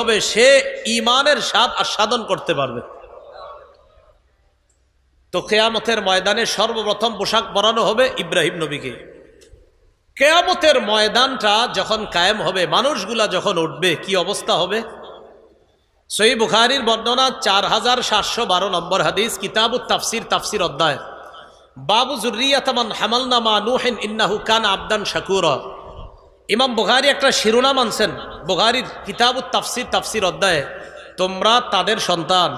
হবে সে ইমানের স্বাদ আস্বাদন করতে পারবে। তো কেয়ামতের ময়দানে সর্বপ্রথম পোশাক পরানো হবে ইব্রাহিম নবীকে। কেয়ামতের ময়দানটা যখন কায়েম হবে, মানুষগুলা যখন উঠবে, কি অবস্থা হবে? সই বুখারির বর্ণনা চার হাজার সাতশো বারো নম্বর হাদিস, কিতাবু তাফসির তাফসির অধ্যায়। বাবু জুরিয়াতমান হামালনামা নুহেন ইন্নাহু কান আবদান শাকুর। ইমাম বুখারি একটা শিরোনাম আনছেন বুখারির কিতাবু তাফসির তাফসির অধ্যায়ে তোমরা তাদের সন্তান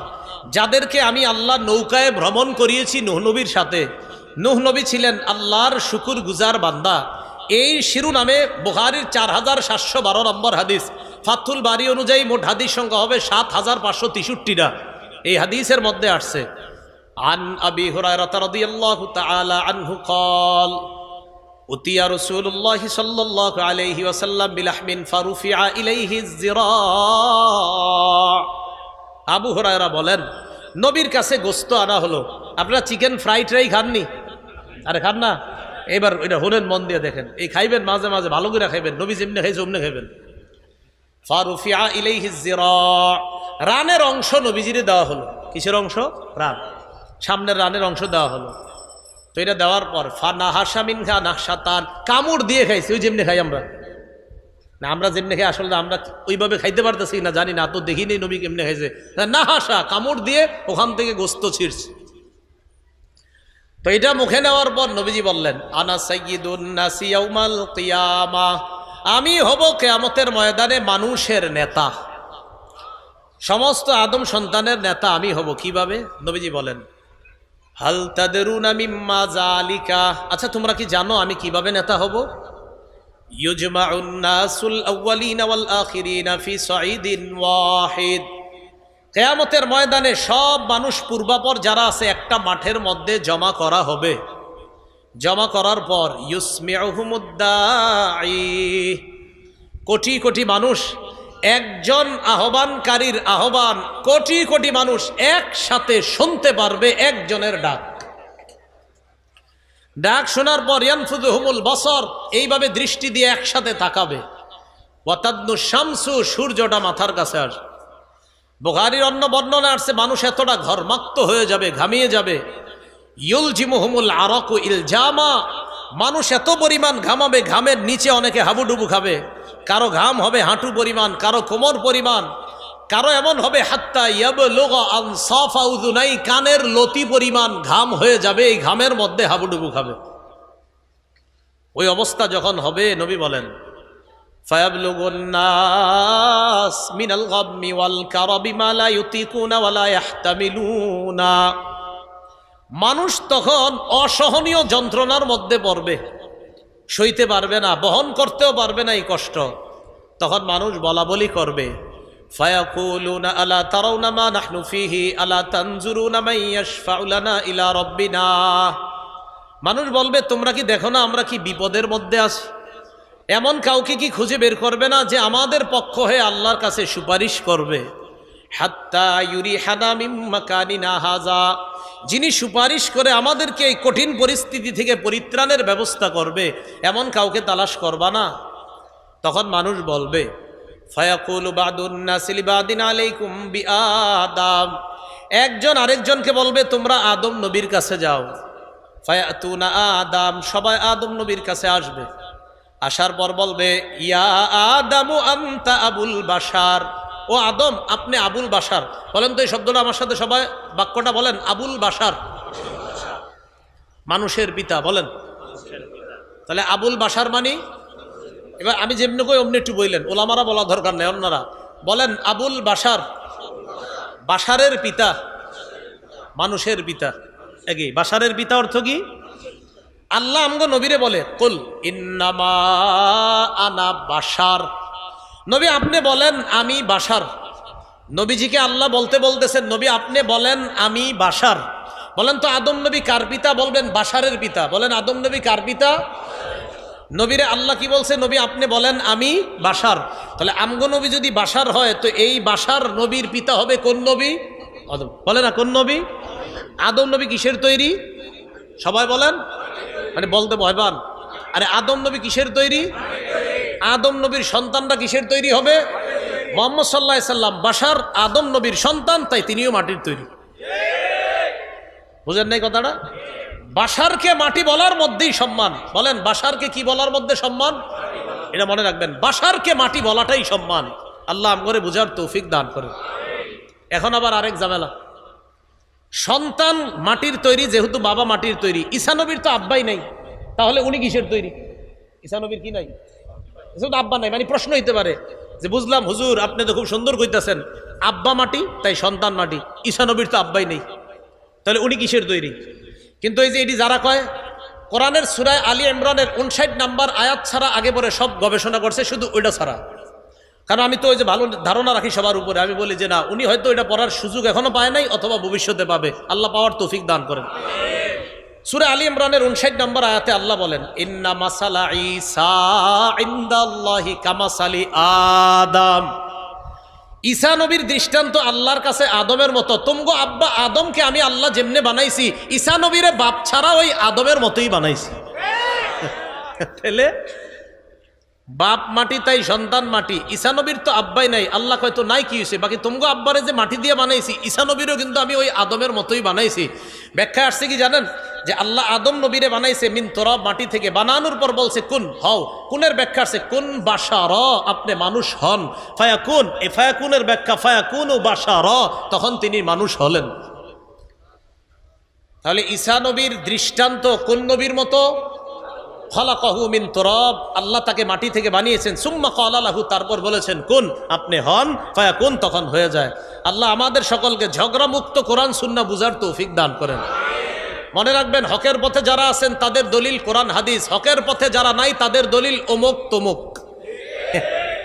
যাদেরকে আমি আল্লাহ নৌকায় ভ্রমণ করিয়েছি নুহ নবীর সাথে নুহ নবী ছিলেন আল্লাহর শুকুর গুজার বান্দা এই শিরোনামে বুখারির চার হাজার সাতশো বারো নম্বর হাদিস ফাথুল বাড়ি অনুযায়ী মোট হাদিস সংখ্যা হবে সাত হাজার পাঁচশো তেষট্টিটা এই হাদিসের মধ্যে আসছে عن أبي هريرة رضي الله تعالى عنه قال উতিয়া রসুল্লাহ সাল্লাহ আলহি ওসাল্লাম বিলাহমিন ফারুফিয়া ইলাইহি জিরা আবু হরায়রা বলেন, নবীর কাছে গোস্ত আনা হলো। আপনারা চিকেন ফ্রাইড রাই খাননি? আরে, খান না। এবার এটা হলেন মন দিয়ে দেখেন। এই খাইবেন মাঝে মাঝে, ভালো করে খাইবেন। নবী যেমনি খাইছে অমনি খাইবেন। ফারুফিয়া ইলাইহি জিরা রানের অংশ নবীজিরে দেওয়া হলো। কিসের অংশ? রান। সামনের রানের অংশ দেওয়া হলো। তো এটা দেওয়ার পর ফা নাহাসামিন খা নাহসাতান কামড় দিয়ে খাইছি, ওই যেমনি খাই আমরা। না, আমরা যেমনি খাই, আসলে আমরা ওইভাবে খাইতে পারতেছি না, জানি না, তো দেখিনি নবী কেমনি খাইছে। না হাসা কামড় দিয়ে ওখান থেকে গোস্ত ছিঁড়ছে। তো এটা মুখে নেওয়ার পর নবীজি বললেন, আনা সাইয়িদুন নাসি ইয়াউমাল কিয়ামা আমি হব কেয়ামতের ময়দানে মানুষের নেতা। সমস্ত আদম সন্তানের নেতা আমি হব। কীভাবে? নবীজি বলেন হাল তাদেরুন মিম্মা জালিকা আচ্ছা তোমরা কি জানো আমি কীভাবে নেতা হব? কেয়ামতের ময়দানে সব মানুষ পূর্বাপর যারা আছে, একটা মাঠের মধ্যে জমা করা হবে। জমা করার পর ইউসমিউহুমুদ্দাঈ। কোটি কোটি মানুষ একজন আহ্বানকারীর আহ্বান কোটি কোটি মানুষ একসাথে শুনতে পারবে একজনের ডাক। ডাক শোনার পর ইয়ানফুদুহুমুল বসর এইভাবে দৃষ্টি দিয়ে একসাথে তাকাবে। ওয়াতাদ্দু শামসু, সূর্যটা মাথার কাছে আসবে বোখারির অন্য বর্ণনা আসছে, মানুষ এতটা ঘরমাক্ত হয়ে যাবে, ঘামিয়ে যাবে। ইউল জিমুহমুল আরকু ইল জামা মানুষ এত পরিমাণ ঘামাবে, ঘামের নিচে অনেকে হাবুডুবু খাবে। কারও ঘাম হবে হাঁটু পরিমাণ, কারও কোমর পরিমাণ, কারও এমন হবে হাত্তা ইয়াব লোক নাই কানের লতি পরিমাণ ঘাম হয়ে যাবে, এই ঘামের মধ্যে হাবুডুবু খাবে। ওই অবস্থা যখন হবে, নবী বলেন মিনাল মানুষ তখন অসহনীয় যন্ত্রণার মধ্যে পড়বে। সইতে পারবে না, বহন করতেও পারবে না এই কষ্ট। তখন মানুষ বলা বলি করবে আলা আলা ইলা মানুষ বলবে, তোমরা কি দেখো না আমরা কি বিপদের মধ্যে আছি? এমন কাউকে কি খুঁজে বের করবে না যে আমাদের পক্ষ হয়ে আল্লাহর কাছে সুপারিশ করবে? হাত্তা ইউরি হানামিমাকানিনা হাজা। যিনি সুপারিশ করে আমাদেরকে এই কঠিন পরিস্থিতি থেকে পরিত্রাণের ব্যবস্থা করবে, এমন কাউকে তালাশ করবা না। তখন মানুষ বলবে, ফয়াকুল বাদুন্নাসিলিবাদিন আলাইকুম বি আদাম একজন আরেকজনকে বলবে, তোমরা আদম নবীর কাছে যাও। ফায়াতুনা আদাম। সবাই আদম নবীর কাছে আসবে। আসার পর বলবে, ইয়া আদামু আন্তা আবুল বাসার ও আদম, আপনি আবুল বাসার বলেন তো এই শব্দটা আমার সাথে সবাই, বাক্যটা বলেন, আবুল বাসার মানুষের পিতা, বলেন। তাহলে আবুল বাসার মানি? এবার আমি যেমনি কই, অমনি একটু বললেন ওলামারা বলা দরকার নেই, অন্যরা। বলেন, আবুল বাসার বাসারের পিতা, মানুষের পিতা। একই বাসারের পিতা অর্থ কি? আল্লাহ আমগো নবীরে বলে, কুল ইন্নামা আনা বাসার নবী আপনি বলেন, আমি বাসার নবীজিকে আল্লাহ বলতে বলতেছেন, নবী আপনি বলেন, আমি বাসার বলেন তো, আদম নবী কার পিতা? বলবেন বাসারের পিতা। বলেন, আদম নবী কার পিতা? নবীরে আল্লাহ কি বলছে, নবী আপনি বলেন, আমি বাসার তাহলে আমগো নবী যদি বাসার হয়, তো এই বাসার নবীর পিতা হবে কোন নবী? আদম। বলে না, কোন নবী? আদম নবী কিসের তৈরি? সবাই বলেন? মানে বলতে ভয় পান। আরে, আদম নবী কিসের তৈরি? আদম নবীর সন্তানরা কিসের তৈরি হবে? মোহাম্মদ সাল্লাহ সাল্লাম বাসার আদম নবীর সন্তান, তাই তিনিও মাটির তৈরি। বুঝেন নাই কথাটা? বাসারকে মাটি বলার মধ্যেই সম্মান। বলেন, বাসারকে কি বলার মধ্যে সম্মান? এটা মনে রাখবেন, বাসারকে মাটি বলাটাই সম্মান। আল্লাহ আমগরে বুঝার তৌফিক দান করে এখন আবার আরেক ঝামেলা। সন্তান মাটির তৈরি, যেহেতু বাবা মাটির তৈরি ঈশানবীর তো আব্বাই নাই, তাহলে উনি কিসের তৈরি? ঈশানবীর কি নাই? যেহেতু আব্বা নাই মানে প্রশ্ন হইতে পারে। যে বুঝলাম, হুজুর, আপনি তো খুব সুন্দর কইতাছেন। আব্বা মাটি, তাই সন্তান মাটি। ঈশানবীর তো আব্বাই নেই। তাহলে উনি কিসের তৈরি? কিন্তু এই যে এটি যারা কয়, কোরআনের সুরায় আলী ইমরানের উনষাট নাম্বার আয়াত ছাড়া আগে পরে সব গবেষণা করছে, শুধু ওইটা ছাড়া। কারণ আমি তো ওই যে ভালো ধারণা রাখি সবার উপরে, আমি বলি যে না, উনি হয়তো এটা পড়ার সুযোগ এখনও পায় নাই, অথবা ভবিষ্যতে পাবে। আল্লাহ পাওয়ার তৌফিক দান করেন। সুরে আলী ইমরানের উনষাট নম্বর আয়াতে আল্লাহ বলেন, ইন্না মাসালা ঈসা ইন্দাল্লাহি কামাসালি আদম। ঈসা নবীর দৃষ্টান্ত আল্লাহর কাছে আদমের মতো। তুমগো আব্বা আদমকে আমি আল্লাহ যেমনে বানাইছি, ঈসা নবীরে বাপ ছাড়া ওই আদমের মতোই বানাইছি। তাহলে বাপ মাটি তাই সন্তান মাটি ঈশানবীর তো আব্বাই নাই, আল্লাহ হয়তো নাই কি হয়েছে বাকি তুমগো আব্বারে যে মাটি দিয়ে বানাইছি ঈশানবীরও কিন্তু আমি ওই আদমের মতোই বানাইছি। ব্যাখ্যা আসছে কি জানেন? যে আল্লাহ আদম নবীরে বানাইছে, মিন মাটি থেকে বানানোর পর বলছে, কোন, হও, কোনের ব্যাখ্যা আছে, কোন বাসা র আপনি মানুষ হন। ফায়া কোন এ ফায়া কুনের ব্যাখ্যা ফায়া কোন ও বাসা র তখন তিনি মানুষ হলেন। তাহলে ঈসা নবীর দৃষ্টান্ত কোন নবীর মতো? খলাকাহু মিন তরব, আল্লাহ তাকে মাটি থেকে বানিয়েছেন। সুম্মা কলালাহু, তারপর বলেছেন, কোন, আপনি হন। ফায়া কোন তখন হয়ে যায়। আল্লাহ আমাদের সকলকে ঝগড়া মুক্ত কোরআন, সুন্না বুঝার তৌফিক দান করেন। মনে রাখবেন হকের পথে যারা আছেন তাদের দলিল কোরআন হাদিস। হকের পথে যারা নাই তাদের দলিল অমুক তমুক।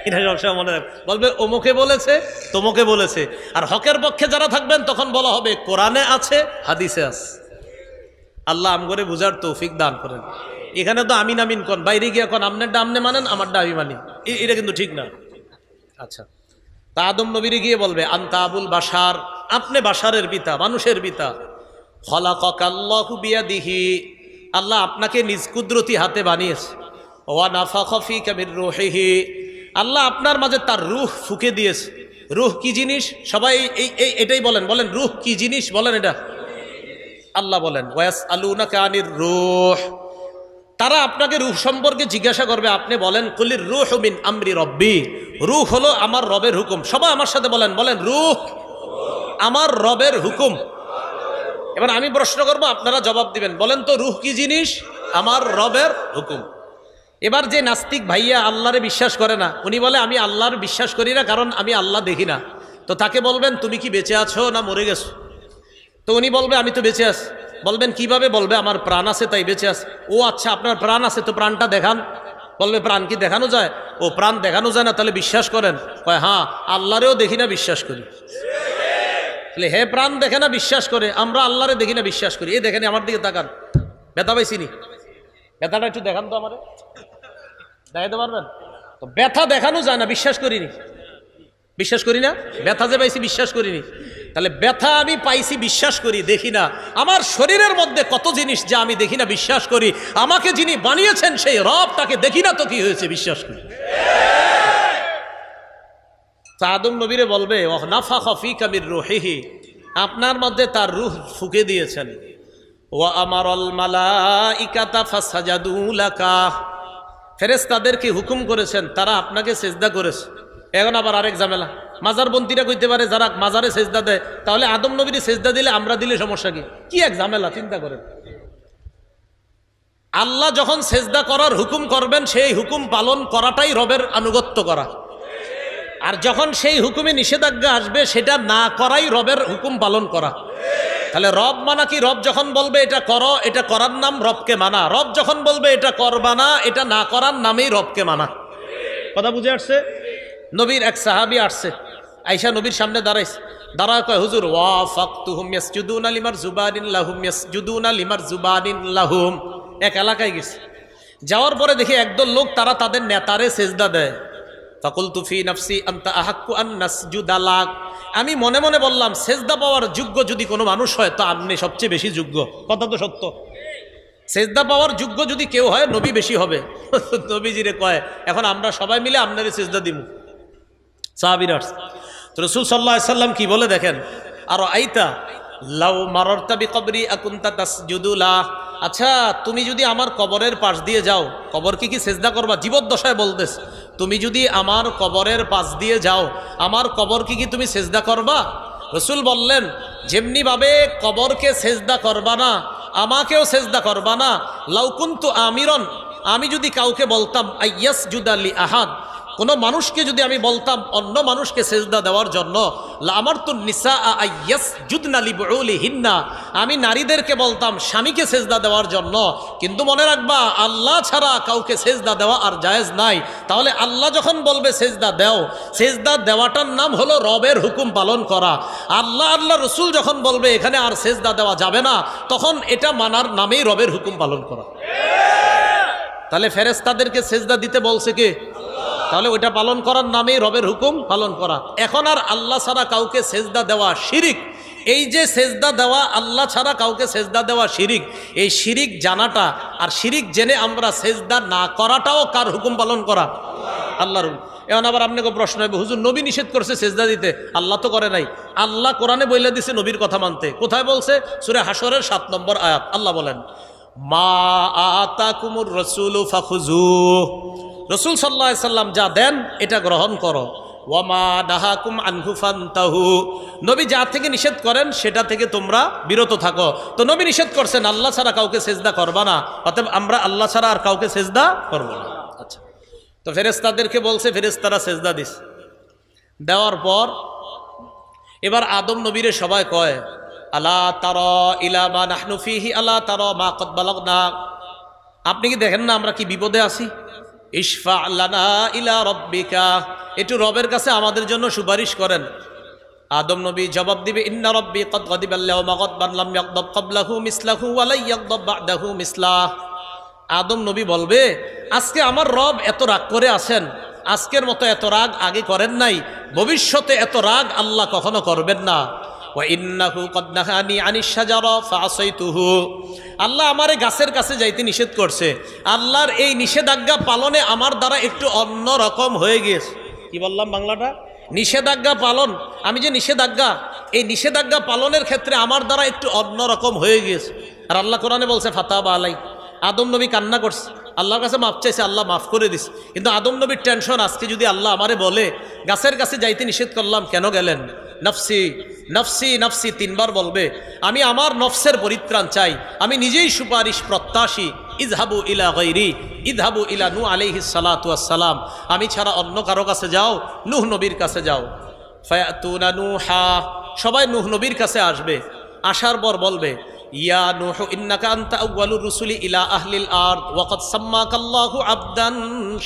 এটা সবসময় মনে রাখ বলবে অমুকে বলেছে তমুকে বলেছে। আর হকের পক্ষে যারা থাকবেন তখন বলা হবে কোরআনে আছে হাদিসে আছে। আল্লাহ আমগরে বুঝার তৌফিক দান করেন। এখানে তো আমিন আমিন কন বাইরে গিয়ে এখন আপনারটা আমনে মানেন আমারটা আমি মানি। এটা কিন্তু ঠিক না। আচ্ছা। তা আদম নবীরে গিয়ে বলবে আন্তা আবুল বাসার আপনি বাসারের পিতা মানুষের পিতা। খলাকাল্লাহু বিয়াদিহি। আল্লাহ আপনাকে নিজ কুদরতি হাতে বানিয়েছে। ওয়া নাফা কামির রুহিহি। আল্লাহ আপনার মাঝে তার রুহ ফুকে দিয়েছে। রুহ কি জিনিস? সবাই এই এই, এটাই বলেন। বলেন, রুহ কি জিনিস? বলেন এটা। আল্লাহ বলেন ওয়াস আলুনা কানির রুহ। তারা আপনাকে রুহ সম্পর্কে জিজ্ঞাসা করবে। আপনি বলেন, কলির রুহ মিন আমরি রব্বি। রুহ হলো আমার রবের হুকুম। সবাই আমার সাথে বলেন বলেন, রুহ আমার রবের হুকুম। এবার আমি প্রশ্ন করব, আপনারা জবাব দিবেন। বলেন তো, রুহ কি জিনিস? আমার রবের হুকুম। এবার যে নাস্তিক ভাইয়া আল্লাহরে বিশ্বাস করে না, উনি বলে, আমি আল্লাহর বিশ্বাস করি না, কারণ আমি আল্লাহ দেখি না। তো তাকে বলবেন, তুমি কি বেঁচে আছো না মরে গেছো? তো উনি বলবে, আমি তো বেঁচে আছি। বলবেন, কীভাবে? বলবে, আমার প্রাণ আছে, তাই বেঁচে আছে। ও আচ্ছা আপনার প্রাণ আছে, তো প্রাণটা দেখান। বলবে, প্রাণ কি দেখানো যায়? ও, প্রাণ দেখানো যায় না, তাহলে বিশ্বাস করেন। কয় হ্যাঁ আল্লাহরেও দেখি না, বিশ্বাস করি। তাহলে হে প্রাণ দেখে না, বিশ্বাস করে। আমরা আল্লাহরে দেখি না, বিশ্বাস করি। এ দেখেনি, আমার দিকে তাকান। ব্যথা পাইছিনি ব্যথাটা একটু দেখান তো আমারে। দেখাইতে পারবেন? তো ব্যথা দেখানো যায় না, বিশ্বাস করিনি বিশ্বাস করি না? ব্যথা যে পাইছি, বিশ্বাস করিনি তাহলে ব্যথা আমি পাইছি, বিশ্বাস করি, দেখি না। আমার শরীরের মধ্যে কত জিনিস যা আমি দেখি না, বিশ্বাস করি। আমাকে যিনি বানিয়েছেন, সেই রব তাকে দেখি না তো কি হয়েছে, বিশ্বাস করি। তা আদম নবীরে বলবে, ওহ নাফা খফি কামির রোহেহি। আপনার মধ্যে তার রুহ ফুকে দিয়েছেন। ও আমার মালা ইকাতা ফাসাজাদুলাকা ফেরেস তাদেরকে হুকুম করেছেন, তারা আপনাকে সেজদা করেছে। এখন আবার আরেক ঝামেলা। মাজার বন্তিরা কইতে পারে, যারা মাজারে সেজদা দেয়, তাহলে আদম নবীর সেজদা দিলে আমরা দিলে সমস্যা কি? কি এক ঝামেলা, চিন্তা করেন। আল্লাহ যখন সেজদা করার হুকুম করবেন, সেই হুকুম পালন করাটাই রবের আনুগত্য করা। আর যখন সেই হুকুমে নিষেধাজ্ঞা আসবে, সেটা না করাই রবের হুকুম পালন করা। তাহলে রব মানা কি? রব যখন বলবে এটা করো, এটা করার নাম রবকে মানা। রব যখন বলবে এটা করবা না, এটা না করার নামেই রবকে মানা। কথা বুঝে আসছে? নবীর এক সাহাবি আসছে। আইসা নবীর সামনে দাঁড়াইছে। দাঁড়া কয়, হুজুর ওয়া ফাকতুহুম লিমার জুবানিন লাহুম। এক এলাকায় গেছে। যাওয়ার পরে দেখি একদল লোক, তারা তাদের নেতারে সেজদা দেয়। ফাকুল তুফি নাফসি আন্তা আহাক্কু আন নাসজুদা লাক। আমি মনে মনে বললাম, সেজদা পাওয়ার যোগ্য যদি কোনো মানুষ হয়, তো আপনি সবচেয়ে বেশি যোগ্য। কথা তো সত্য। সেজদা পাওয়ার যোগ্য যদি কেউ হয়, নবী বেশি হবে। নবীজিরে কয়, এখন আমরা সবাই মিলে আপনারই সেজদা দিব সাহাবির তো রসুল সাল্লাহ সাল্লাম কি বলে দেখেন? আর আইতা লাউ মাররতা বিকবরি আকুন্তা তাসজুদুলা আচ্ছা তুমি যদি আমার কবরের পাশ দিয়ে যাও কবর কি কি সেজদা করবা? জীবদ্দশায় বলতেস তুমি যদি আমার কবরের পাশ দিয়ে যাও, আমার কবর কি কি তুমি সেজদা করবা? রসুল বললেন, যেমনিভাবে কবরকে সেজদা করবা না, আমাকেও সেজদা করবা না। লাউকুন্তু আমিরন, আমি যদি কাউকে বলতাম আইয়াস জুদালি আহাদ কোনো মানুষকে যদি আমি বলতাম, অন্য মানুষকে সেজদা দেওয়ার জন্য আমার তো নিসা আইয়াস জুদনালি বউলি হিন্না আমি নারীদেরকে বলতাম, স্বামীকে সেজদা দেওয়ার জন্য, কিন্তু মনে রাখবা, আল্লাহ ছাড়া কাউকে সেজদা দেওয়া আর জায়েজ নাই। তাহলে আল্লাহ যখন বলবে, সেজদা দেও, সেজদা দেওয়াটার নাম হলো রবের হুকুম পালন করা। আল্লাহ আল্লাহ রসুল যখন বলবে, এখানে আর সেজদা দেওয়া যাবে না, তখন এটা মানার নামেই রবের হুকুম পালন করা। তাহলে ফেরেস্তাদেরকে সেজদা দিতে বলছে কে? তাহলে ওইটা পালন করার নামেই রবের হুকুম পালন করা। এখন আর আল্লাহ ছাড়া কাউকে সেজদা দেওয়া শিরিক। এই যে সেজদা দেওয়া, আল্লাহ ছাড়া কাউকে সেজদা দেওয়া শিরিক। এই শিরিক জানাটা আর শিরিক জেনে আমরা সেজদা না করাটাও কার হুকুম পালন করা? আল্লাহর। এখন আবার আপনাকে প্রশ্ন হবে, হুজুর নবী নিষেধ করছে সেজদা দিতে। আল্লাহ তো করে নাই। আল্লাহ কোরআনে বইলে দিছে নবীর কথা মানতে। কোথায় বলছে? সুরে হাসরের সাত নম্বর আয়াত। আল্লাহ বলেন মা আতা কুমুর রসুল ফাখুজু রসুল সাল্লাহ সাল্লাম যা দেন, এটা গ্রহণ করো। ওয়ামা নাহাকুম আনহুফান তাহু নবী যা থেকে নিষেধ করেন, সেটা থেকে তোমরা বিরত থাকো। তো নবী নিষেধ করছেন, আল্লাহ ছাড়া কাউকে সেজদা করবা না। অতএব আমরা আল্লাহ ছাড়া আর কাউকে সেজদা করব না। আচ্ছা। তো ফেরেস্তাদেরকে বলছে ফেরেস্তারা সেজদা দিস। দেওয়ার পর এবার আদম নবীরে সবাই কয় আলা তার ইলা মা নাহনুফিহি আলা তার মা কদবালক না আপনি কি দেখেন না আমরা কি বিপদে আছি? ইশফা আল্লানা ইলা রব্বিকা। একটু রবের কাছে আমাদের জন্য সুপারিশ করেন। আদম নবী জবাব দিবে, ইন্না রব্বি কদ গদিবাল্লাহু মা গদবান লাম ইয়াগদাব ক্বাবলাহু মিসলাহু ওয়া লা ইয়াগদাব বা'দাহু মিসলাহ। আদম নবী বলবে, আজকে আমার রব এত রাগ করে আছেন। আজকের মতো এত রাগ আগে করেন নাই। ভবিষ্যতে এত রাগ আল্লাহ কখনো করবেন না। আল্লাহ আমারে গাছের কাছে যাইতে নিষেধ করছে। আল্লাহর এই নিষেধাজ্ঞা পালনে আমার দ্বারা একটু অন্য রকম হয়ে গিয়েছে কি বললাম বাংলাটা? নিষেধাজ্ঞা পালন। আমি যে নিষেধাজ্ঞা, এই নিষেধাজ্ঞা পালনের ক্ষেত্রে আমার দ্বারা একটু অন্য রকম হয়ে গিয়েছে আর আল্লাহ কোরআনে বলছে ফাতা বা আলাই। আদম নবী কান্না করছে। আল্লাহর কাছে মাফ চাইছে, আল্লাহ মাফ করে দিস কিন্তু আদম নবীর টেনশন, আজকে যদি আল্লাহ আমারে বলে, গাছের কাছে যাইতে নিষেধ করলাম, কেন গেলেন? নফসি নফসি নফসি তিনবার বলবে, আমি আমার নফসের পরিত্রাণ চাই। আমি নিজেই সুপারিশ প্রত্যাশী। ইজহাবু ইলা গৈরি ইজহাবু ইলা নু আলিহি সালাম আমি ছাড়া অন্য কারও কাছে যাও, নুহ নবীর কাছে যাও। ফায়াতুনা নুহা, সবাই নুহ নবীর কাছে আসবে। আসার পর বলবে, ইয়া নুহু, ইন্নাকা আনতা আউয়ালুর রুসুলি ইলা আহলিল আরদ ওয়াকাদ সাম্মাকাল্লাহু আবদান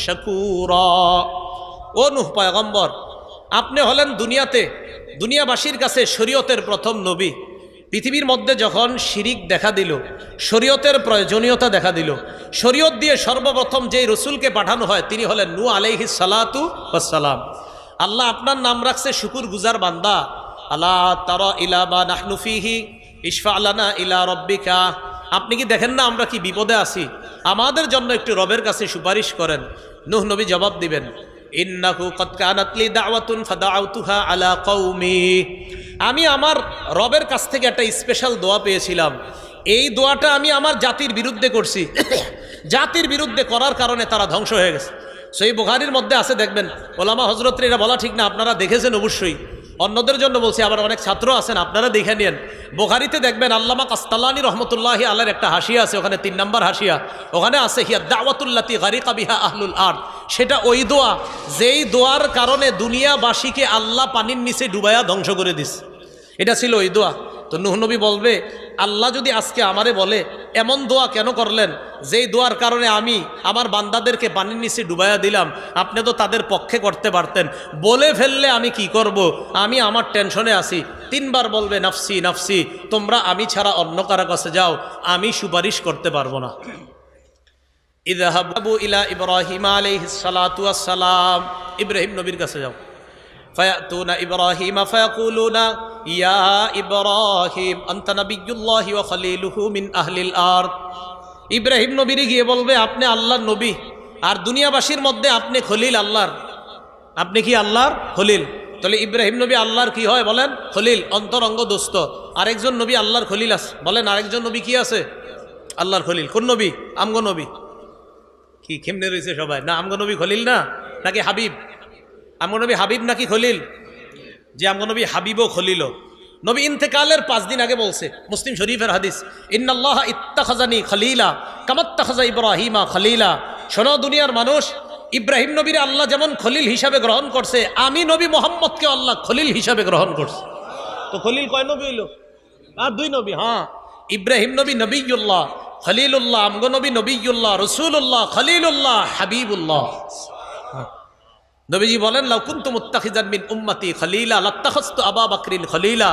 শাকুরা। ও নুহ, পয়গম্বর, আপনি হলেন দুনিয়াতে দুনিয়াবাসীর কাছে শরীয়তের প্রথম নবী। পৃথিবীর মধ্যে যখন শিরিক দেখা দিল, শরীয়তের প্রয়োজনীয়তা দেখা দিল, শরীয়ত দিয়ে সর্বপ্রথম যেই রসুলকে পাঠানো হয়, তিনি হলেন নু আলাইহি সালাতু সালাম আল্লাহ আপনার নাম রাখছে শুকুর গুজার বান্দা। আল্লাহ তারা ইলা বা নাহনুফিহি ইশফা আলানা ইলা রব্বিকা। আপনি কি দেখেন না আমরা কি বিপদে আছি? আমাদের জন্য একটু রবের কাছে সুপারিশ করেন। নুহ নবী জবাব দিবেন। আলা কওমি। আমি আমার রবের কাছ থেকে একটা স্পেশাল দোয়া পেয়েছিলাম। এই দোয়াটা আমি আমার জাতির বিরুদ্ধে করছি। জাতির বিরুদ্ধে করার কারণে তারা ধ্বংস হয়ে গেছে। সেই বোখারির মধ্যে আছে, দেখবেন। ওলামা হজরতের এটা বলা ঠিক না, আপনারা দেখেছেন অবশ্যই। অন্যদের জন্য বলছি, আবার অনেক ছাত্র আছেন, আপনারা দেখে নিন বোখারিতে দেখবেন আল্লামা কাস্তালানি রহমতুল্লাহি আল্লাহর একটা হাসিয়া আছে, ওখানে তিন নম্বর হাসিয়া। ওখানে আছে, হিয়া দাওয়াতুল্লাতি গারিকা বিহা আহলুল আর সেটা ওই দোয়া। যেই দোয়ার কারণে দুনিয়াবাসীকে আল্লাহ পানির নিচে ডুবাইয়া ধ্বংস করে দিস। এটা ছিল ওই দোয়া। তো নুহনবী বলবে, আল্লাহ যদি আজকে আমারে বলে, এমন দোয়া কেন করলেন? যেই দোয়ার কারণে আমি আমার বান্দাদেরকে পানির নিচে ডুবাইয়া দিলাম, আপনি তো তাদের পক্ষে করতে পারতেন। বলে ফেললে আমি কি করব। আমি আমার টেনশনে আছি। তিনবার বলবে, নাফসি নাফসি, তোমরা আমি ছাড়া অন্য কারও কাছে যাও, আমি সুপারিশ করতে পারব না। ইদাহাবু ইলা ইব্রাহিম আলাইহিসালাম ইব্রাহিম নবীর কাছে যাও। ফয়াতুনা ইব্রাহিম ফয়াকুলুনা, ইয়া ইব্রাহিম, আনতা নবিয়্যুল্লাহি ওয়া খলিলুহু মিন আহলিল আরদ। ইব্রাহিম নবীরে গিয়ে বলবে, আপনি আল্লাহর নবী, আর দুনিয়াবাসীর মধ্যে আপনি খলিল আল্লাহর। আপনি কি আল্লাহর? খলিল। তাহলে ইব্রাহিম নবী আল্লাহর কি হয় বলেন? খলিল, অন্তরঙ্গ দোস্ত। আরেকজন নবী আল্লাহর খলিল আছে। বলেন, আরেকজন নবী কি আছে? আল্লাহর খলিল। কোন নবী? আমগো নবী। কি কেমনে রয়েছে সবাই? না আমগো নবী খলিল না? নাকি হাবিব? আমগো নবী হাবিব নাকি খলিল? যে আমগো নবী হাবিবও খলিল নবী ইন্তেকালের পাঁচ দিন আগে বলছে, মুসলিম শরীফের হাদিস, ইন্নাল্লাহ ইত্তাখাজানি খলিলা, কামাত্তাখাজা ইব্রাহিমা খলিলা। শোনো, দুনিয়ার মানুষ, ইব্রাহিম নবীর আল্লাহ যেমন খলিল হিসাবে গ্রহণ করছে, আমি নবী মোহাম্মদকে আল্লাহ খলিল হিসাবে গ্রহণ করছে। তো খলিল কয় নবী হইল? আর দুই নবী হ্যাঁ। ইব্রাহিম নবী নবীউল্লাহ খলিলুল্লাহ, আমগো নবী নবীউল্লাহ রসুল্লাহ খলিলুল্লাহ, হাবিবুল্লাহ। নবীজি বলেন লাউকুন্তু মুত্তাখিজান মিন উম্মতি খলিলা লাত্তাখাস্তু আবা বাকরিন খলিলা।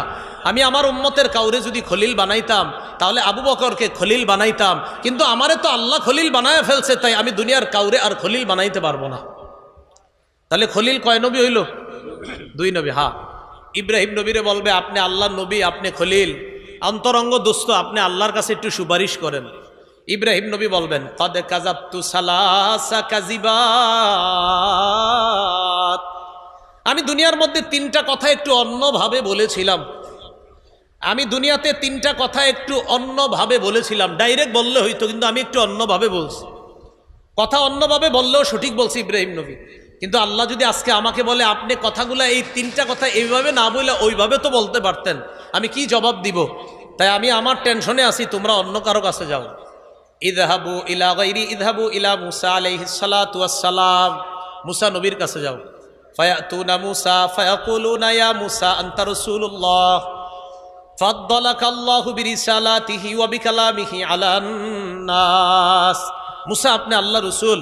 আমি আমার উম্মতের কাউরে যদি খলিল বানাইতাম, তাহলে আবু বকরকে খলিল বানাইতাম। কিন্তু আমারে তো আল্লাহ খলিল বানায় ফেলছে, তাই আমি দুনিয়ার কাউরে আর খলিল বানাইতে পারব না। তাহলে খলিল কয় নবী হইল? দুই নবী হা ইব্রাহিম নবীরে বলবে, আপনি আল্লাহ নবী, আপনি খলিল। অন্তরঙ্গ দোস্ত, আপনি আল্লাহর কাছে একটু সুপারিশ করেন। ইব্রাহিম নবী বলবেন, কদ কাজাবতু সালাসা কাজিবাত আমি দুনিয়ার মধ্যে তিনটা কথা একটু অন্যভাবে বলেছিলাম। আমি দুনিয়াতে তিনটা কথা একটু অন্যভাবে বলেছিলাম। ডাইরেক্ট বললে হইতো, কিন্তু আমি একটু অন্যভাবে বলছি। কথা অন্যভাবে বললেও সঠিক বলছি ইব্রাহিম নবী। কিন্তু আল্লাহ যদি আজকে আমাকে বলে, আপনি কথাগুলো এই তিনটা কথা এইভাবে না বললে ওইভাবে তো বলতে পারতেন, আমি কি জবাব দিব? তাই আমি আমার টেনশনে আছি, তোমরা অন্য কারও কাছে যাও। ইদাহাবু ইলা গৈরি ইদহাবু ইলা মুসা আলহিসালাম মুসা নবীর কাছে যাও। ফয়াতুনা মুসা, ফয়াকুলুনা ইয়া মুসা আনতা রাসূলুল্লাহ। ফাদ্দালাকা আল্লাহু বিরিসালাতিহি ওয়া বিকালামিহি আলান নাস মুসা, আপনি আল্লাহ রাসূল।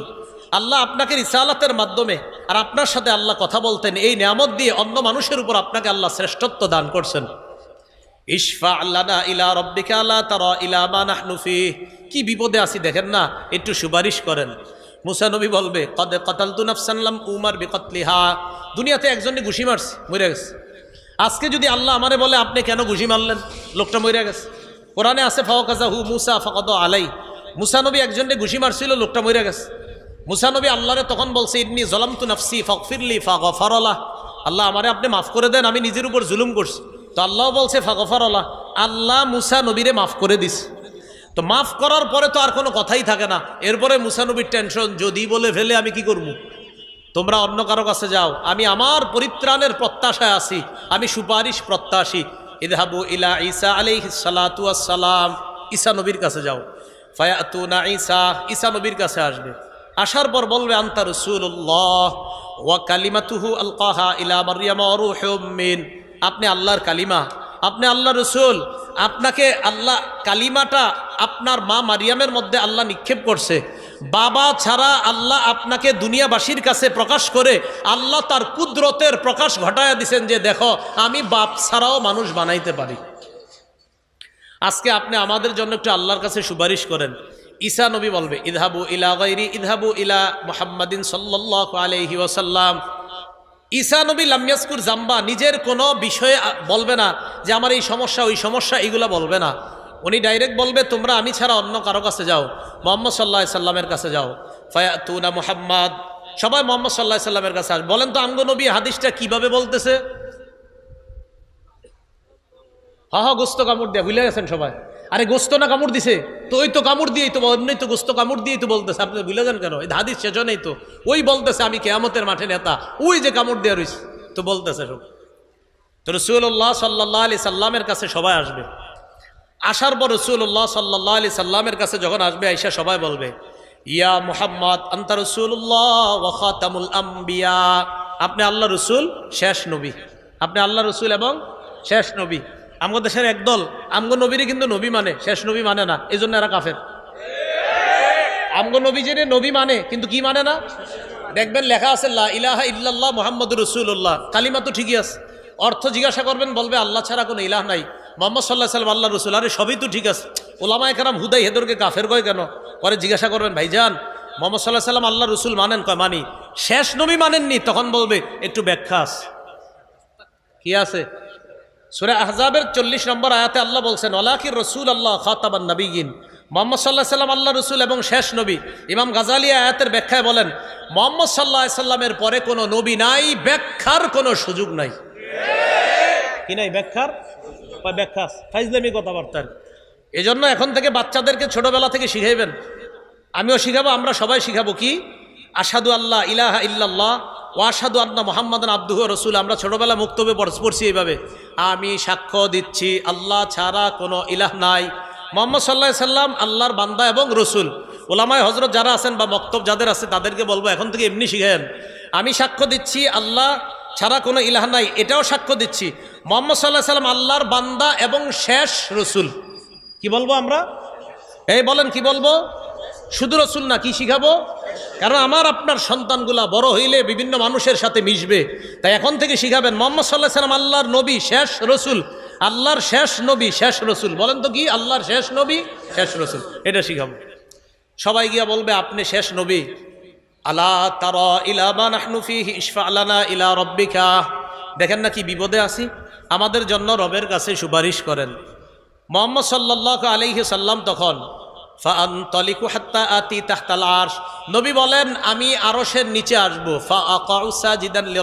আল্লাহ আপনাকে রিসালাতের মাধ্যমে আর আপনার সাথে আল্লাহ কথা বলতেন। এই নিয়ামত দিয়ে অন্য মানুষের উপর আপনাকে আল্লাহ শ্রেষ্ঠত্ব দান করছেন। ইশফা আল্লাহ ইলা রব্বিকা আল্লাহ তারা ইলা মা নাহনুফি কি বিপদে আছি দেখেন না, একটু সুপারিশ করেন। মুসা নবী বলবে, কদে কতাল তু নাফসাল্লাম উমার বিকতলিহা। দুনিয়াতে একজনে ঘুষি মারছে, মরে গেছে। আজকে যদি আল্লাহ আমারে বলে, আপনি কেন ঘুষি মারলেন? লোকটা মরে গেছে। কোরআনে আছে ফাওকাজা হু মুসা ফকদ আলাই। মুসানবী একজনকে ঘুষি মারছিল, লোকটা মরে গেছে। মুসানবী আল্লাহরে তখন বলছে, ইন্নি জলাম তু নফসি ফকফিরলি ফা গফারলা আল্লাহ আমারে আপনি মাফ করে দেন, আমি নিজের উপর জুলুম করছি। তো আল্লাহ বলছে ফা গফারলা আল্লাহ মুসা নবীরে মাফ করে দিস তো মাফ করার পরে তো আর কোনো কথাই থাকে না। এরপরে মুসানবীর টেনশন, যদি বলে ফেলে আমি কি করব? তোমরা অন্য কারও কাছে যাও। আমি আমার পরিত্রাণের প্রত্যাশায় আছি। আমি সুপারিশ প্রত্যাশী। ইদহাবু ইলা ঈসা আলাইহিস সালাতু সালাম। ঈসা নবীর কাছে যাও। ফায়াতুনা ঈসা ঈসা নবীর কাছে আসবে। আসার পর বলবে, আন্তা ইলা আপনি আল্লাহর কালিমা, আপনি আল্লাহ রসুল, আপনাকে আল্লাহ কালিমাটা আপনার মা মারিয়ামের মধ্যে আল্লাহ নিক্ষেপ করছে। বাবা ছাড়া আল্লাহ আপনাকে দুনিয়াবাসীর কাছে প্রকাশ করে আল্লাহ তার কুদরতের প্রকাশ ঘটায়া দিছেন যে, দেখো, আমি বাপ ছাড়াও মানুষ বানাইতে পারি। আজকে আপনি আমাদের জন্য একটু আল্লাহর কাছে সুপারিশ করেন। ঈসা নবী বলবে ইদহাবু ইলা গৈরি ইদহাবু ইলা মোহাম্মদিন সাল্লাহ আলহি ওসাল্লাম ঈসা নবী লামিয়াসকুর জাম্বা নিজের কোনো বিষয়ে বলবে না যে আমার এই সমস্যা, ওই সমস্যা এইগুলো বলবে না। উনি ডাইরেক্ট বলবে, তোমরা আমি ছাড়া অন্য কারও কাছে যাও, মোহাম্মদ সাল্লাহ সাল্লামের কাছে যাও। ফায়াতুনা মুহাম্মদ, সবাই মোহাম্মদ সাল্লাহ সাল্লামের কাছে আসবে। বলেন তো আঙ্গ নবী হাদিসটা কীভাবে বলতেছে? হা হা, গোস্ত কামড় দেয়া ভুলে গেছেন সবাই। আরে গোস্ত না কামড় দিছে? তো ওই তো কামড় দিয়েই তো এমনি তো গোস্ত কামড় দিয়েই তো বলতেছে। আপনি ভুলে যান কেন? এই হাদিস শেষ নেই তো। ওই বলতেছে, আমি কেয়ামতের মাঠে নেতা। ওই যে কামড় দেওয়া রয়েছে তো বলতেছে সব। তো রসুল্লাহ সাল্লাহ আলি সাল্লামের কাছে সবাই আসবে। আসার পর রসুল্লাহ সাল্লাহ আলি সাল্লামের কাছে যখন আসবে, আইসা সবাই বলবে, ইয়া মুহাম্মদ, আন্তা রসুল্লাহ ওয়াখাতামুল আম্বিয়া। আপনি আল্লাহ রসুল, শেষ নবী। আপনি আল্লাহ রসুল এবং শেষ নবী। আমগো দেশের একদল আমগো নবীরই কিন্তু নবী মানে শেষ নবী মানে না এই জন্য এরা কাফের। আমগো নবী জেনে নবী মানে কিন্তু কি মানে না? দেখবেন লেখা আছে ইলাহা ইল্লাল্লাহ মোহাম্মদ রসুল্লাহ কালিমা তো ঠিকই আছে। অর্থ জিজ্ঞাসা করবেন, বলবে, আল্লাহ ছাড়া কোনো ইলাহ নাই। মোহাম্মদ সাল্লাহ সাল্লাম আল্লাহ রসুল আরে সবই তো ঠিক আছে। ওলামায় কারাম হুদাই হেদরকে কাফের কয় কেন? পরে জিজ্ঞাসা করবেন ভাইজান মোহাম্মদ সাল্লাহ সাল্লাম আল্লাহ রসুল মানেন কয়, মানি? শেষ নবী মানেননি তখন বলবে, একটু ব্যাখ্যা আছে। কি আছে? সুরে আহজাবের চল্লিশ নম্বর আয়াতে আল্লাহ বলছেন ওলাকির রসুল আল্লাহ খাতাবান নবীন মোহাম্মদ সাল্লাহ সাল্লাম আল্লাহ রসুল এবং শেষ নবী। ইমাম গাজালি আয়াতের ব্যাখ্যায় বলেন, মোহাম্মদ সাল্লাহ সাল্লামের পরে কোনো নবী নাই, ব্যাখ্যার কোনো সুযোগ নাই। কি নাই ব্যাখ্যার? ব্যাখ্যা ফাইজলামি কথাবার্তার এই জন্য এখন থেকে বাচ্চাদেরকে ছোটবেলা থেকে শিখাইবেন। আমিও শিখাবো, আমরা সবাই শিখাবো কি? আসাদু আল্লাহ ইলাহা ইল্লাল্লাহ ও আসাদু আন্না মোহাম্মদ আব্দুহ রসুল আমরা ছোটবেলা মুক্তবে পড়ছি এইভাবে। আমি সাক্ষ্য দিচ্ছি, আল্লাহ ছাড়া কোনো ইলাহ নাই। মোহাম্মদ সাল্লাহ সাল্লাম আল্লাহর বান্দা এবং রসুল। ওলামায় হজরত যারা আছেন বা বক্তব্য যাদের আছে, তাদেরকে বলব এখন থেকে এমনি শিখেন। আমি সাক্ষ্য দিচ্ছি, আল্লাহ ছাড়া কোনো ইলাহ নাই, এটাও সাক্ষ্য দিচ্ছি। মোহাম্মদ সাল্লাহ সাল্লাম আল্লাহর বান্দা এবং শেষ রসুল। কি বলব আমরা? এই বলেন, কি বলব? শুধু রসুল না, কি শিখাবো? কারণ আমার, আপনার সন্তানগুলা বড় হইলে বিভিন্ন মানুষের সাথে মিশবে। তাই এখন থেকে শিখাবেন, মোহাম্মদ সাল্লাহ সাল্লাম আল্লাহর নবী, শেষ রসুল। আল্লাহর শেষ নবী, শেষ রসুল। বলেন তো কি? আল্লাহর শেষ নবী, শেষ রসুল। এটা শিখাবো। সবাই গিয়া বলবে, আপনি শেষ নবী। আলা তার ইলামা নাহনুফি ইশফা আলানা ইলা রব্বিকা। দেখেন না কি বিপদে আছি? আমাদের জন্য রবের কাছে সুপারিশ করেন। মোহাম্মদ সাল্লাহ আলহি সাল্লাম তখন নবী বলেন, আমি আরশের নিচে আসব।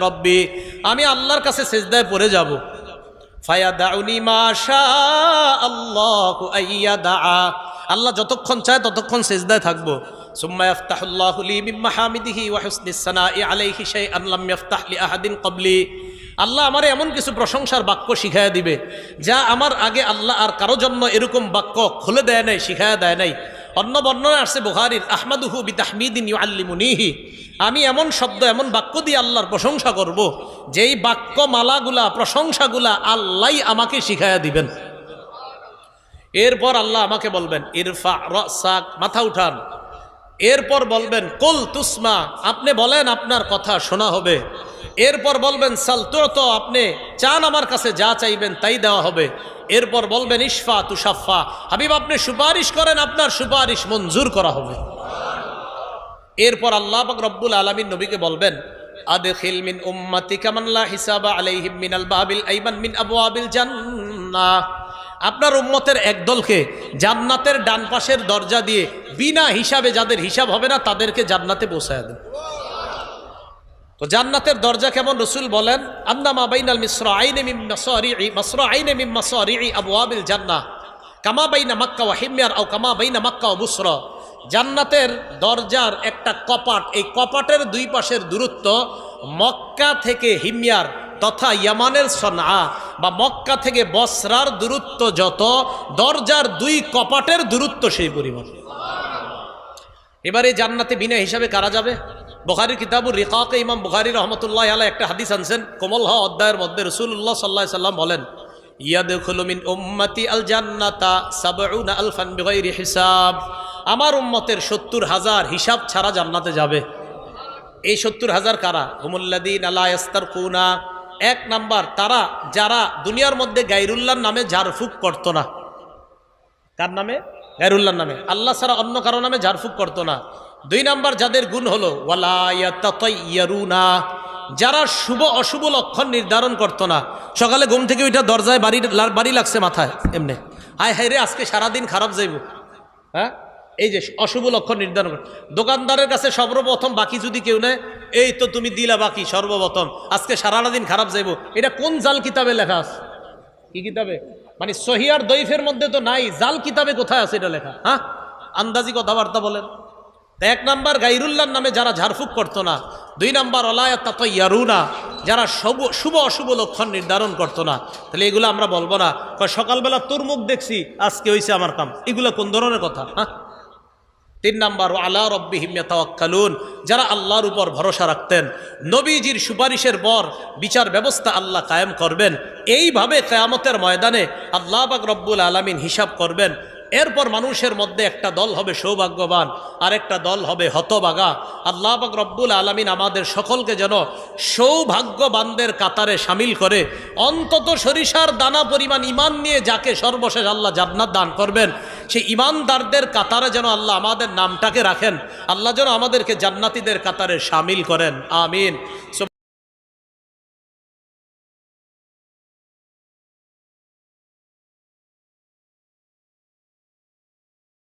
রব্বি আমি আল্লাহর কাছে সেজদায় পড়ে যাব। আল্লাহ আল্লাহ যতক্ষণ চায় ততক্ষণ সেজদায় থাকব। সুম্মা ইয়াফতাহুল্লাহু লি মিন মাহামিদিহি ওয়া হুসনিস সানাই আলাইহি শাইআন লাম আহাদিন ক্বাবলি। আল্লাহ আমার এমন কিছু প্রশংসার বাক্য শিখাইয়া দিবে, যা আমার আগে আল্লাহ আর কারও জন্য এরকম বাক্য খুলে দেয় নাই, শিখাইয়া দেয় নাই। অন্য বর্ণনা আসছে বুহারির আহমাদুহু তাহমিদিন ইউআল্লিমুনিহি আমি এমন শব্দ, এমন বাক্য দিয়ে আল্লাহর প্রশংসা করব, যেই বাক্য মালাগুলা প্রশংসাগুলা আল্লাহ আমাকে শিখাইয়া দিবেন। এরপর আল্লাহ আমাকে বলবেন, ইরফা রসাক মাথা উঠান। এরপর বলবেন, কুল তুসমা আপনি বলেন, আপনার কথা শোনা হবে। এরপর বলবেন, সাল তো আপনি চান আমার কাছে যা চাইবেন তাই দেওয়া হবে। এরপর বলবেন, ইশফা তুষাফা হাবিব, আপনি সুপারিশ করেন, আপনার সুপারিশ মঞ্জুর করা হবে। এরপর আল্লাহ রব্বুল আলমিন নবীকে বলবেন, আদখিল মিন হিসাবা আলাইহিম মিন আবওয়াবিল জান্নাহ। আপনার উম্মতের একদলকে জান্নাতের ডান পাশের দরজা দিয়ে বিনা হিসাবে যাদের হিসাব হবে না, তাদেরকে জান্নাতে পৌঁছায় দেন। তো জান্নাতের দরজা কেমন? রসুল বলেন আন্নামা বাইনাল মিশ্র আইনে মিম মাসরিই মাসর আইনে মিম মাসরিই আবওয়াবিল জান্নাহ। কামা বাইনা মাক্কা ওয়া হিমিয়ার আও কামা বাইনা মাক্কা ও বুসর। জান্নাতের দরজার একটা কপাট, এই কপাটের দুই পাশের দূরত্ব মক্কা থেকে হিমিয়ার তথা ইয়ামানের সনা বা মক্কা থেকে বসরার দূরত্ব যত, দরজার দুই কপাটের দূরত্ব সেই পরিমাণ। এবারে জান্নাতে বিনা হিসাবে কারা যাবে? বুখারির কিতাবুর রিকাকে ইমাম বুখারি রহমতুল্লাহ আলা একটা হাদিস আনছেন, কোমল হওয়া অধ্যায়ের মধ্যে রসুল্লাহ সাল্লাহ সাল্লাম বলেন, ইয়াদখুলু মিন উম্মতি আল জান্নাতা সাবউনা আলফান বিগাইরি হিসাব। আমার উম্মতের সত্তর হাজার হিসাব ছাড়া জান্নাতে যাবে। এই সত্তর হাজার কারা? হুমুল্লাদিন আলা ইস্তার কুনা এক নাম্বার, তারা, যারা দুনিয়ার মধ্যে গাইরুল্লাহর নামে ঝাড়ফুক করতো না। কার নামে? গাইরুল্লাহর নামে। আল্লাহ ছাড়া অন্য কারও নামে ঝাড়ফুক করতো না। দুই নাম্বার, যাদের গুণ হলো ওয়ালায়ারুনা যারা শুভ অশুভ লক্ষণ নির্ধারণ করতো না। সকালে ঘুম থেকে ওইটা দরজায় বাড়ি বাড়ি লাগছে মাথায়, এমনি। হায় হায় রে, আজকে সারাদিন খারাপ যাইব। হ্যাঁ? এই যে অশুভ লক্ষণ নির্ধারণ করে। দোকানদারের কাছে সর্বপ্রথম বাকি যদি কেউ নেয়, এই তো তুমি দিলা বাকি, সর্বপ্রথম। আজকে সারাটা দিন খারাপ যাইব। এটা কোন জাল কিতাবে লেখা আছে? কি কিতাবে? মানে সহিয়ার দৈফের মধ্যে তো নাই, জাল কিতাবে কোথায় আছে এটা লেখা? হ্যাঁ? আন্দাজি কথাবার্তা বলেন। এক নাম্বার গাইরুল্লার নামে যারা ঝাড়ফুক করতো না। দুই নাম্বার অলায়াত ইয়ারুনা যারা শুভ শুভ অশুভ লক্ষণ নির্ধারণ করতো না। তাহলে এগুলো আমরা বলব না। সকালবেলা তোর মুখ দেখছি, আজকে হয়েছে আমার কাম। এগুলো কোন ধরনের কথা? হ্যাঁ? তিন নাম্বার ও আল্লাহ রব্বি হিমিয়া তাওয়াক্কালুন যারা আল্লাহর উপর ভরসা রাখতেন। নবীজির সুপারিশের পর বিচার ব্যবস্থা আল্লাহ কায়েম করবেন। এইভাবে কেয়ামতের ময়দানে আল্লাহ বাক রব্বুল আলমিন হিসাব করবেন। এরপর মানুষের মধ্যে একটা দল হবে সৌভাগ্যবান আর একটা দল হবে হতবাগা। আল্লাহ পাক রব্বুল আলমিন আমাদের সকলকে যেন সৌভাগ্যবানদের কাতারে সামিল করে, অন্তত সরিষার দানা পরিমাণ ইমান নিয়ে যাকে সর্বশেষ আল্লাহ জান্নাত দান করবেন, সেই ইমানদারদের কাতারে যেন আল্লাহ আমাদের নামটাকে রাখেন, আল্লাহ যেন আমাদেরকে জান্নাতিদের কাতারে সামিল করেন। আমিন।